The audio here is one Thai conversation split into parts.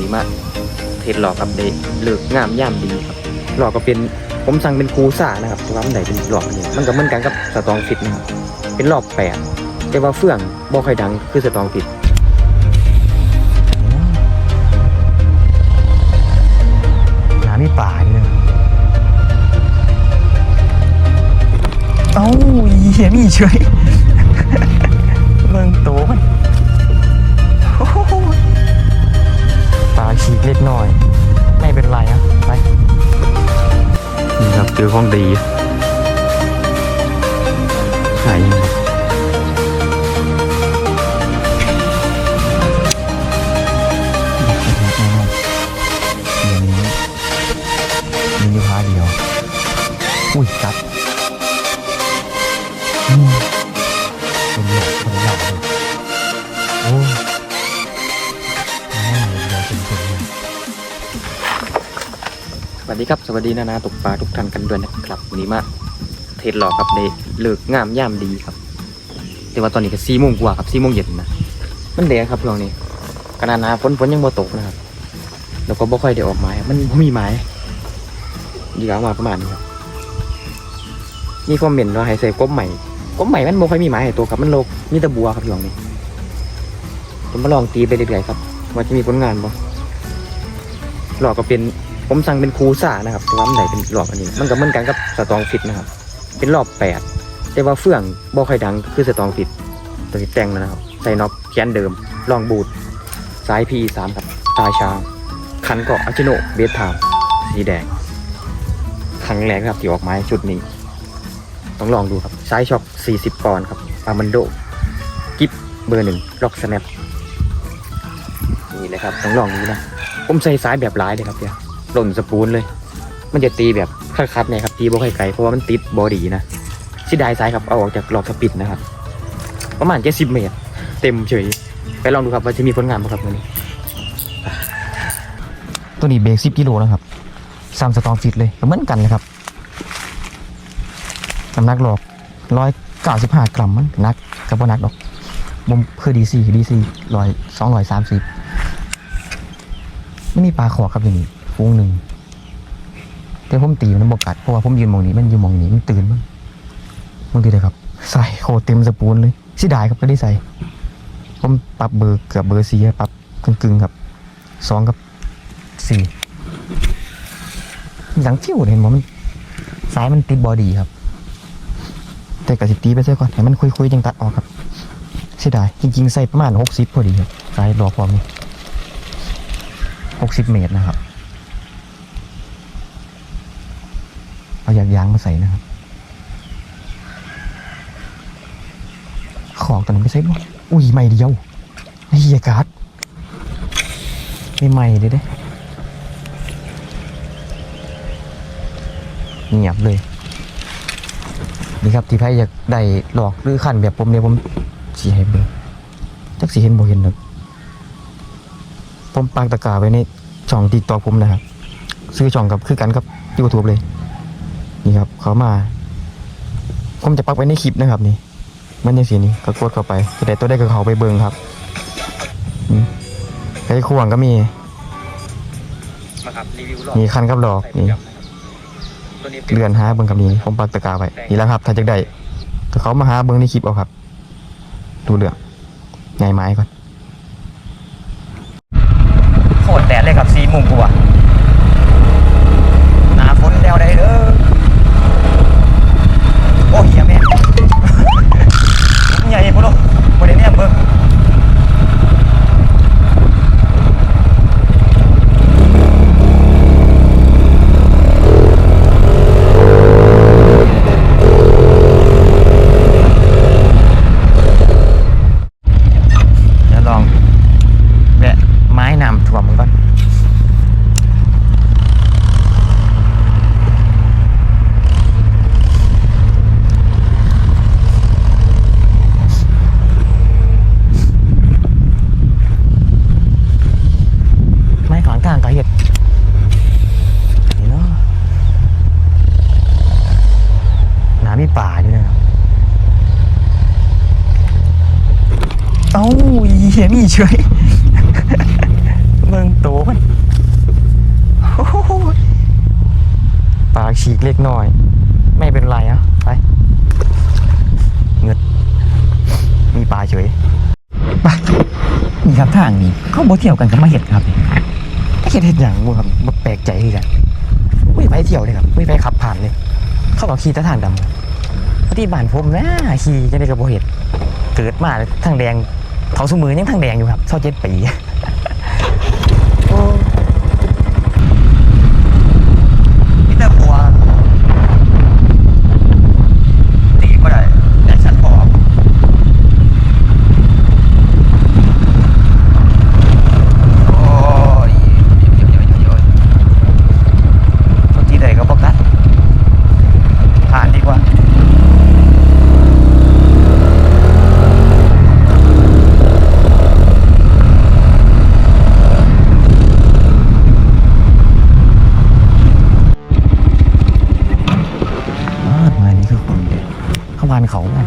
นี้มาเทศหลอกกับเด็กเลิกงามย่ามดีครับ หลอกก็เป็นผมสั่งเป็นครูซ่านะครับแต่ว่ามันได้เป็นหลอกอันนี้มันก็เหมือนกันกับสตองฟิตนะครับเป็นรอบแปดแต่ว่าเฟื่องบ่ค่อยดังคือสตองฟิตน้ำมีป่านี่นะเอ้าเหี้ยมีเฉย อุ้ยกัดอืมเป็นหลอกเป็นหลอกเลยโอ้ยน้ำมันเดียเป็นคนเลยสวัสดีครับ สวัสดีนานาตกปลาทุกท่านกันด้วยนะครับวันนี้มาเทศหลอกกับเด็กเลิกงามย่ามดีครับ แต่ว่าตอนนี้ก็สี่โมงกว่าครับสี่โมงเย็นนะมันแดดครับช่วงนี้ขนาดหนาฝนฝนยังบ่ตกนะครับ แล้วก็บ่ค่อยได้ออกไม้มันบ่มีไม้ดีกว่ามาประมาณนี้ครับ มีคอมเมนต์ว่าให้ใส่กบใหม่กบใหม่มันบ่ค่อยมีไม้ให้ตัวครับมันโลกมีแต่บัวครับช่วงนี้ผมมาลองตีไปเรื่อยๆครับว่าจะมีผลงานบ่หลอกก็เป็นผมสั่งเป็นครูซ่านะครับต่ว่ามันได้เป็นหลอกอันนี้ มันก็เหมือนกันกับสตองฟิตนะครับ เป็นรอบแปดแต่ว่าเฟื่องบ่ค่อยดังคือสตองฟิตตัวที่แต่งแล้วนะครับใส่น็อปแขนเดิมลองบูดสายพีสามครับตาช้างคันเกาะอาชิโนเบสทม์สีแดงครั้งแรกครับที่ออกไม้ชุดนี้ ต้องลองดูครับใช้ช็อค40 ปอนด์ครับอามันโดกิฟเบอร์หนึ่งล็อกสแนปนี่เลยครับต้องลองดูนะ ผมใส่สายแบบร้ายเลยครับเนี่ยหล่นสปูนเลย มันจะตีแบบคัดๆเนี่ยครับตีบ่ค่อยไกลเพราะว่ามันติดบอดีนะสิดายสายครับเอาออกจากหลอกสปิดนะครับ ประมาณแค่สิบเมตร เต็มเฉย ไปลองดูครับว่าจะมีผลงานไหมครับวันนี้ ตัวนี้เบรกสิบกิโลนะครับซัมสตองฟิตเลยเหมือนกันเลยครับ น้ำหนักหลอกร้อยเก้าสิบห้ากรัมมันหนักกับว่านักดอกมุมคือดีซีดีซีร้อยสองร้อยสามสิบไม่มีปลาขอครับอย่างนี้ฟูงหนึ่งแต่ผมตีมันบกัดเพราะว่าผมยืนมองนี้มันยืนมองนี้มันตื่นมั้งบางทีเลยครับ ใส่โคเต็มสปูนเลยสิดายครับก็ได้ใส่ ผมปรับเบอร์เกือบเบอร์สี่ปรับกึ่งๆครับสองกับสี่หลังฟิวเห็นบ่มันสายมันติดบอดี้ครับ แต่กระสิตีไปเสียก่อนให้มันคุยๆจังตัดออกครับเสียดายจริงๆใส่ประมาณหกสิบพอดีครับสายรอความนี้หกสิบเมตรนะครับ เอาอยากยางมาใส่นะครับขอกตอนนั้ไม่ใส่บ่อุ้ยไม่เดียวเฮียการ์ดไม่ใหม่เลยเด้เงียบเลย นี่ครับที่ไพ่อยากได้หลอกหรือขันแบบผมเนี่ยผมสีให้เบิ่งจักสีเห็นบ่เห็นหรอกผมปากตะกร้าไว้ในช่องติ๊กต็อกผมนะครับซื้อช่องกับคือกันกับยูทูบเลย นี่ครับ เขามา ผมจะปักไว้ในคลิปนะครับ นี่ มันยังสีนี้ก็กดเข้าไปจะได้ตัวได้กับเขาไปเบิ่งครับอืมไอ้ข่วงก็มีมาครับรีวิวหลอกมีคันกับหลอกนี่ตัวนี้ เลื่อนหาเบิ่งกับนี้ผมปักตะกร้าไว้นี่แหล้วครับถ้าจะได้ก็เขามาหาเบิ่งในคลิปเอาครับ ดูเรื่องไงไม้ก่อน เฉยเมืองโตมันปากฉีกเล็กน้อย ไม่เป็นไรอะไปเงืดมีปลาเฉยไปนี่ครับทางนี้เขาบ่เที่ยวกันกับมาเห็ดครับเห็ดเห็ดอย่างมึงครับมาแปลกใจเลยกันไม่ไปเที่ยวเลยครับไม่ไปขับผ่านเลย เขาบอกขี่ตะทางดำปฏิบัติผมนะขี่จะได้กระโบเห็ดเกิดมาทางแดง เท่าสมือยังทางแดงอยู่ครับเท่าเจ็ดปี โอ้พี่แต่บัวตีก็ได้แต่ฉันบอกโอ้ยโยโยโยโยเขาตีได้ก็บอกกันผ่านดีกว่า อ่ามานี่คือคุณ เ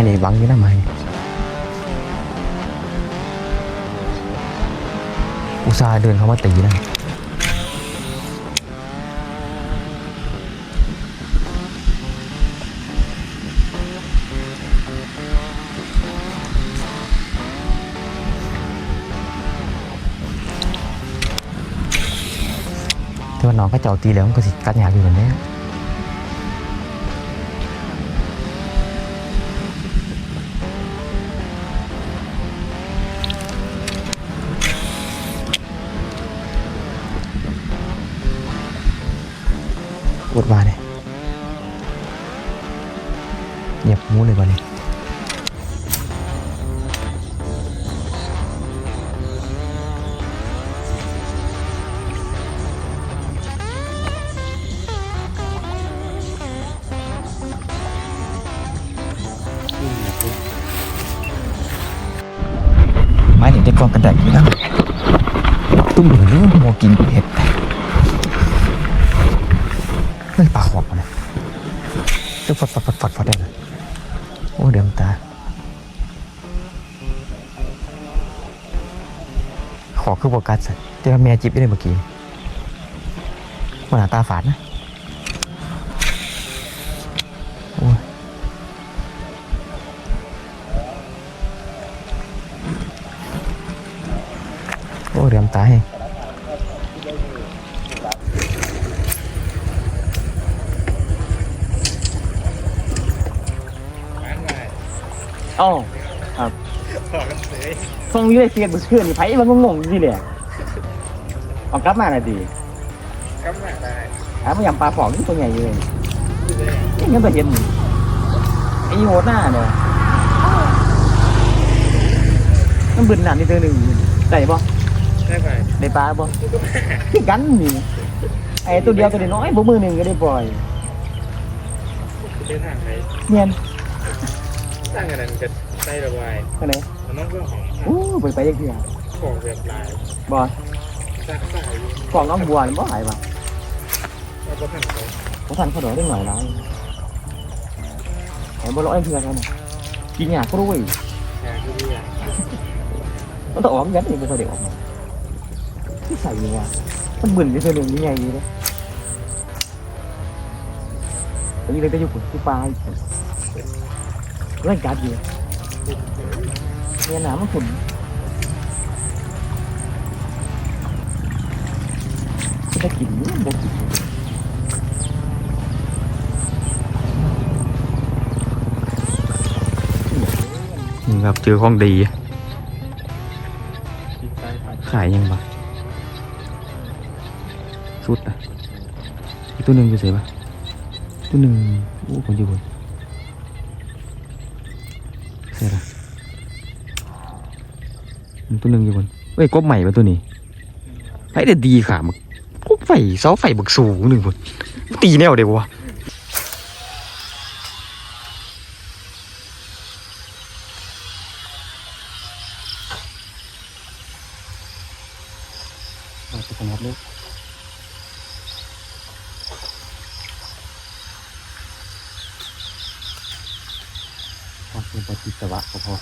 ไม่ได้หวังอยู่นะไม่อุตส่าห์เดินเข้ามาตีนะแต่ว่าน้องก็เจ้าตีแล้วมันก็สิกัดยากอยู่เหมือนเนี้ย เลยไม้เด็กได้กองกระแแต่ว่าแม่จิบไม่ได้เมื่อกี้มันหน้าตาฝาดนะโอ้ยโอ้เดิมตาให้อ๋อครับส่งอยูในเฟียดบุเชื่อนี่ไผมันงงๆสิเลย เอากลับมาหน่อยดิกำลังได้อะมันยำปลาฝอกนี่ตัวใหญ่อยู่เลยนี่ยังไม่เห็นไอ้โหดหน้าเนี่ยมันบึนหนานี่ตัวหนึ่งได้ปะได้ไหมได้ปลาปะที่กันนี่ไอ้ตัวเดียวตัวน้อยบ่มือหนึ่งก็ได้ปล่อยเดินทางไหนเนียนสร้างอะไรมันจะใช้ระบายไปไหนมันต้องเรื่องของอู้ไปไปยังเดียวของแบบลายบ่สร้างสายอยู่ ของน้องบัวนี่บ่หายปะแล้วก็ทันเขาผมทันเขาดอกได้หน่อยแล้วไอ้บ่ร้อยเพื่อนกันน่ะกินหยาก็รู้เว้ยแทนที่อยากมันต้องออกยันเองไม่ค่อยได้ออกมาที่ใส่ยังไงมันบึนที่ตัวหนึ่งยังไงดีเลยตอนนี้เลยจะอยู่กับที่ปลายเล่นการ์ดอยู่เนี่ยหนามันขุ่น จะกินนี่บอกกินนี่ครับเจอของดี ขายยังปะสุดอะอีกตัวหนึ่งอยู่เสียปะตัวหนึ่งโอ้คนอยู่บนเสียละตัวหนึ่งอยู่บนเฮ้ยกบใหม่ป่ะตัวนี้ไอ้เด็ดดีค่ะมันก บไฟเสาไฟบักสูงหนึ่งบนตีแนวเดียววะ เราจะสงัดเลยพอเป็นปฏิสวะก็พอ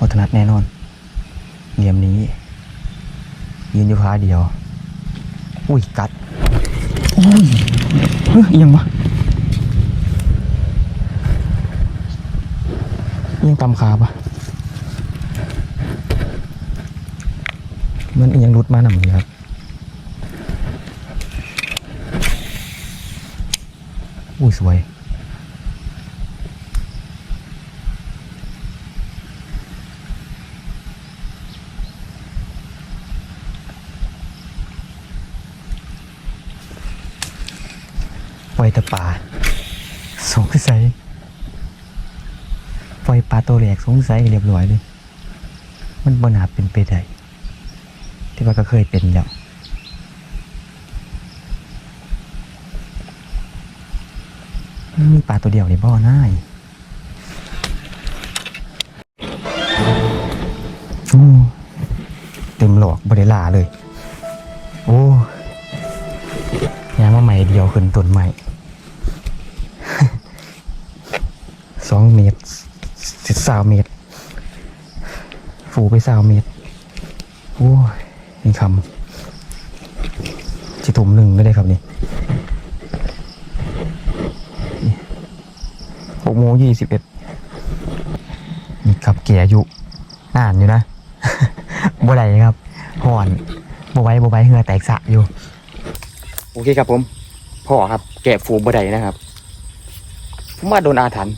วัฒนัดแน่นอนเหลี่ยมนี้ ยืนอยู่ขาเดียว อุ้ยกัดอุ้ยเฮ้ยอิหยังวะยังตำขาปะมันยังรุดมาหน่ำนี้ครับอุ้ยสวย ปล่อยแต่ป่าสงสัยปล่อยปลาตัว แหลกสงสัยเรียบร้อยเลย มันบนาเป็นไปได้ที่ว่าก็เคยเป็นแล้วมันมีปลาตัวเดียวในบ่อน่ายโอ้เต็มหลอกบริลาเลย โอ้ยางมาใหม่เดียวขึ้นต้นใหม่สองเมตรสิบสามเมตร ฝูไปสามเมตรโอ้ยนี่คำจิถุมหนึ่งไม่ได้ครับนี่หกโมงยี่สิบเอ็ดนี่ครับเกียร์อยู่อ่านอยู่นะบ่ได้ครับห่อนบ่ไว้บ่ไหว้เหงื่อแตกสะอยู่ โอเคครับผมพ่อครับ แกะฟูบ่ได้นะครับผมว่าโดนอาถรรพ์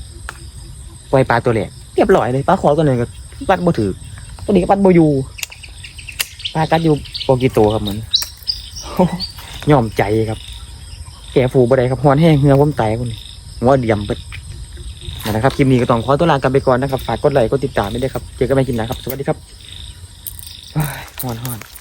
ปล่อยปลาตัวเล็กเรียบร้อยเลยปลาขอตัวหนึ่งก็ปัดบ่ถือ ตัวนี้ก็ปัดบ่อยู่ปลากัดอยู่โปกิโตครับเหมือนยอมใจครับ แกะฟูบ่ได้ครับหอนแห้งเหงือผมแตกคนหัวเดียมเปิดนั่นนะครับคลิปนี้ก็ต้องขอตัวลากันไปก่อนนะครับ ฝากกดไลค์กดติดตามด้วยนะครับ เจอกันใหม่คลิปหน้าครับ สวัสดีครับอ้ายหอนหอน